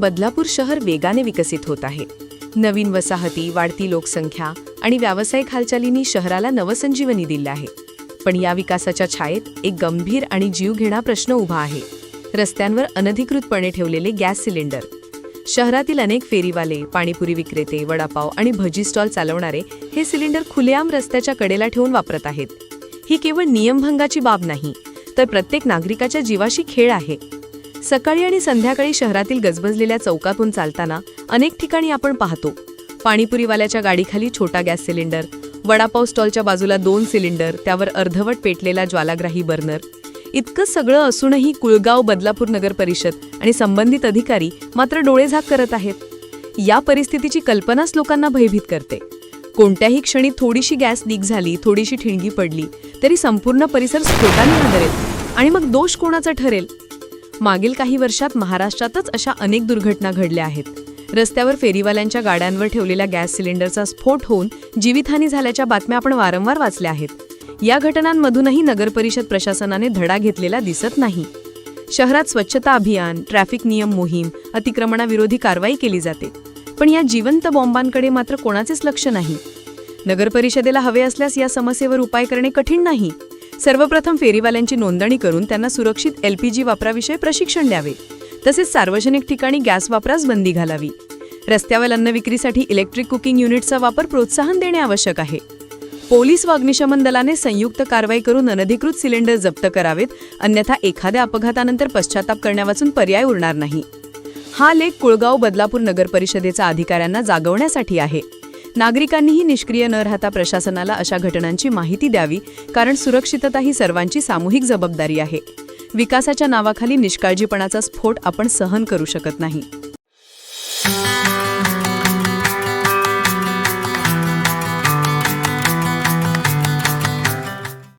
बदलापूर शहर वेगाने विकसित होत आहे. नवीन वसाहती वाढती लोकसंख्या आणि व्यावसायिक हालचालींनी शहराला नवसंजीवनी दिलं आहे. पण या विकासाच्या छायेत एक गंभीर आणि जीवघेणा प्रश्न उभा आहे. रस्त्यांवर अनधिकृतपणे ठेवलेले गॅस सिलेंडर. शहरातील अनेक फेरीवाले पाणीपुरी विक्रेते वडापाव आणि भजी स्टॉल चालवणारे हे सिलेंडर खुलेआम रस्त्याच्या कडेला ठेवून वापरत आहेत. ही केवळ नियमभंगाची बाब नाही तर प्रत्येक नागरिकाच्या जीवाशी खेळ आहे. सकाळी आणि संध्याकाळी शहरातील गजबजलेल्या चौकातून चालताना अनेक ठिकाणी आपण पाहतो. पाणीपुरीवाल्याच्या गाडीखाली छोटा गॅस सिलेंडर वडापाव स्टॉलच्या बाजूला दोन सिलेंडर त्यावर अर्धवट पेटलेला ज्वालाग्राही बर्नर. इतकं सगळं असूनही कुळगाव बदलापूर नगर परिषद आणि संबंधित अधिकारी मात्र डोळेझाक करत आहेत. या परिस्थितीची कल्पनाच लोकांना भयभीत करते. कोणत्याही क्षणी थोडीशी गॅस लीक झाली थोडीशी ठिणगी पडली तरी संपूर्ण परिसर स्फोटाने हादरेल आणि मग दोष कोणाचा ठरेल? मागील काही वर्षात महाराष्ट्रातच अशा अनेक दुर्घटना घडल्या आहेत. रस्त्यावर फेरीवाल्यांच्या गाड्यांवर ठेवलेल्या गॅस सिलेंडरचा स्फोट होऊन जीवितहानी झाल्याच्या बातम्या आपण वारंवार वाचल्या आहेत. या घटनांमधूनही नगरपरिषद प्रशासनाने धडा घेतलेला दिसत नाही. शहरात स्वच्छता अभियान ट्रॅफिक नियम मोहीम अतिक्रमणाविरोधी कारवाई केली जाते. पण या जिवंत बॉम्बांकडे मात्र कोणाचेच लक्ष नाही. नगरपरिषदेला हवे असल्यास या समस्येवर उपाय करणे कठीण नाही. सर्वप्रथम फेरीवाल्यांची नोंदणी करून त्यांना सुरक्षित एल पी जी वापराविषयी प्रशिक्षण द्यावे. तसेच सार्वजनिक ठिकाणी गॅस वापरास बंदी घालावी. रस्त्यावर अन्न विक्रीसाठी इलेक्ट्रिक कुकिंग युनिटचा वापर प्रोत्साहन देणे आवश्यक आहे. पोलीस व अग्निशमन दलाने संयुक्त कारवाई करून अनधिकृत सिलेंडर जप्त करावेत अन्यथा एखाद्या अपघातानंतर पश्चाताप करण्यावाचून पर्याय उरणार नाही. हा लेख कुळगाव बदलापूर नगर परिषदेचा अधिकाऱ्यांना जागवण्यासाठी आहे. नागरिकांनीही निष्क्रिय न राहता प्रशासनाला अशा घटनांची माहिती द्यावी कारण सुरक्षितता ही सर्वांची सामूहिक जबाबदारी आहे. विकासाच्या नावाखाली निष्काळजीपणाचा स्फोट आपण सहन करू शकत नाही.